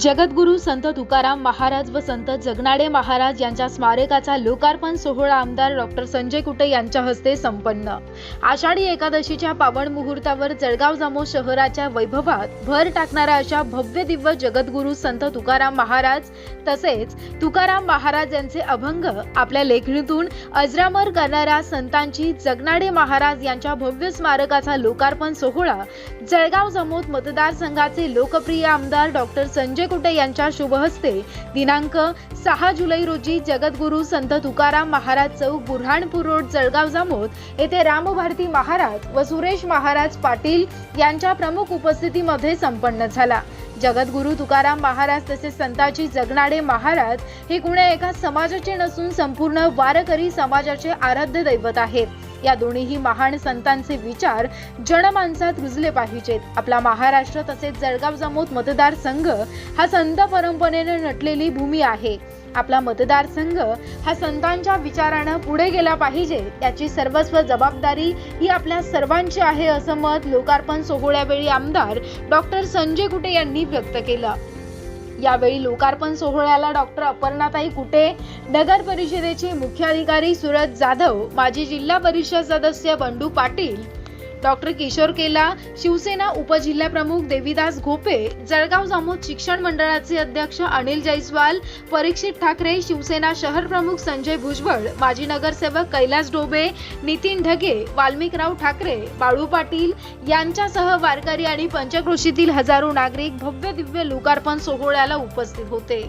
जगद्गुरू संत तुकाराम महाराज व संत जगनाडे महाराज यांच्या स्मारकाचा लोकार्पण सोहळा आमदार डॉक्टर संजय कुटे यांच्या हस्ते संपन्न. आषाढी एकादशीच्या पावन मुहूर्तावर जळगाव जामो शहराच्या वैभवात भर टाकणाऱ्या अशा भव्य दिव्य जगद्गुरू संत तुकाराम महाराज तसेच तुकाराम महाराज यांचे अभंग आपल्या लेखणीतून अजरामर करणाऱ्या संतांची जगनाडे महाराज यांच्या भव्य स्मारकाचा लोकार्पण सोहळा जळगाव जमोत मतदारसंघाचे लोकप्रिय आमदार डॉक्टर संजय कुटे यांच्या शुभहस्ते दिनांक सहा जुलै रोजी जगद्गुरू संत तुकाराम महाराज चौक बुऱ्हाणपूर रोड जळगाव जामोद येथे रामभारती महाराज व सुरेश महाराज पाटील यांच्या प्रमुख उपस्थितीमध्ये संपन्न झाला. जगद्गुरु तुकाराम महाराज तसेच संताजी जगनाडे महाराज हे गुणे एका समाजाचे नसून संपूर्ण वारकरी समाजाचे आराध्य दैवत आहेत. या दोन्हीही महान संतांचे विचार जनमानसात रुजले पाहिजेत. आपला महाराष्ट्र तसेच जळगाव जमोद मतदारसंघ हा संत परंपरेने नटलेली भूमी आहे. आपला मतदारसंघ हा संतांच्या विचारानं पुढे गेला पाहिजे याची सर्वस्व जबाबदारी ही आपल्या सर्वांची आहे असं मत लोकार्पण सोहळ्यावेळी आमदार डॉक्टर संजय कुटे यांनी व्यक्त केलं. यावेळी लोकार्पण सोहळ्याला डॉक्टर अपर्णाताई कुटे नगर परिषदेचे मुख्याधिकारी सुरज जाधव माजी जिल्हा परिषद सदस्य बंडू पाटील डॉक्टर किशोर केला शिवसेना उपजिल्हाप्रमुख देवीदास घोपे जळगाव जामोद शिक्षण मंडळाचे अध्यक्ष अनिल जैस्वाल परीक्षित ठाकरे शिवसेना शहर प्रमुख संजय भुजबळ माजी नगरसेवक कैलास डोबे नितीन ढगे वाल्मिकराव ठाकरे बाळू पाटील यांच्यासह वारकरी आणि पंचक्रोशीतील हजारो नागरिक भव्य दिव्य लोकार्पण सोहळ्याला उपस्थित होते.